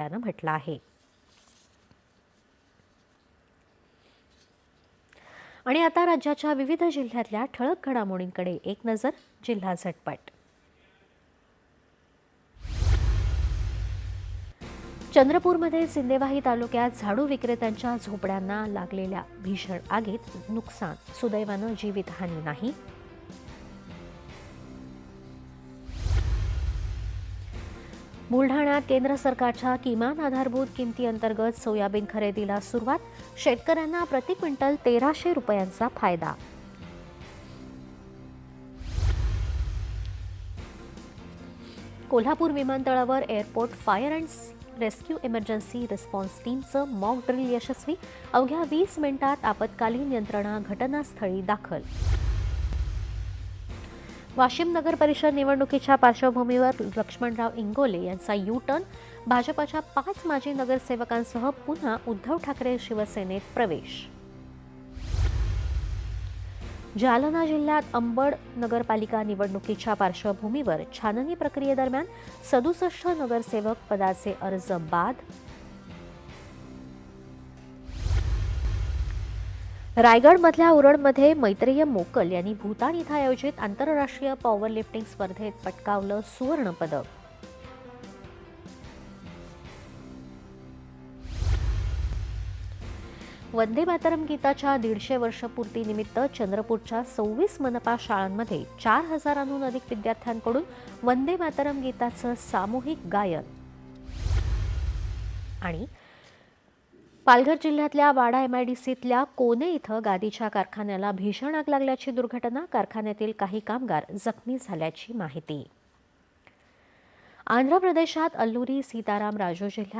न्यायालयानं म्हटलं आहे. आणि आता राज्याच्या विविध जिल्ह्यातल्या ठळक घडामोडींकडे एक नजर जिल्हा झटपट. चंद्रपूरमध्ये सिंदेवाही तालुक्यात झाडू विक्रेत्यांच्या झोपड्यांना लागलेल्या भीषण आगीत नुकसान सुदैवानं जीवितहानी नाही. बुलढाण्यात केंद्र सरकारच्या किमान आधारभूत किमतीअंतर्गत सोयाबीन खरेदीला सुरुवात. शेतकऱ्यांना प्रति क्विंटल तेराशे रुपयांचा फायदा. कोल्हापूर विमानतळावर airport fire and rescue emergency response टीमचं mock drill यशस्वी. अवघ्या वीस मिनिटात आपत्कालीन यंत्रणा घटनास्थळी दाखल. वाशिम नगर परिषद निवडणुकीच्या पार्श्वभूमीवर लक्ष्मणराव इंगोले यांचा यू टर्न भाजपाच्या पाच माजी नगरसेवकांसह पुन्हा उद्धव ठाकरे शिवसेनेत प्रवेश. जालना जिल्ह्यात अंबड नगरपालिका निवडणुकीच्या पार्श्वभूमीवर छाननी प्रक्रियेदरम्यान सदुसष्ट नगरसेवक पदाचे अर्ज बाद रायगडमधल्या उरणमध्ये मैत्रेय मोकल यांनी भूतान इथं आयोजित आंतरराष्ट्रीय पॉवर लिफ्टिंग स्पर्धेत पटकावलं सुवर्णपदक. वंदे मातरम गीताच्या दीडशे वर्षपूर्तीनिमित्त चंद्रपूरच्या सव्वीस मनपा शाळांमध्ये चार हजारांहून अधिक विद्यार्थ्यांकडून वंदे मातरम गीताचं सामूहिक गायन. आणि पालघर जिल्ह्यातल्या वाडा एमआयडीसीतल्या कोने इथं गादीच्या कारखान्याला भीषण आग लागल्याची दुर्घटना. कारखान्यातील काही कामगार जखमी झाल्याची माहिती. आंध्र प्रदेशात अल्लुरी सीताराम राजू जिल्ह्यात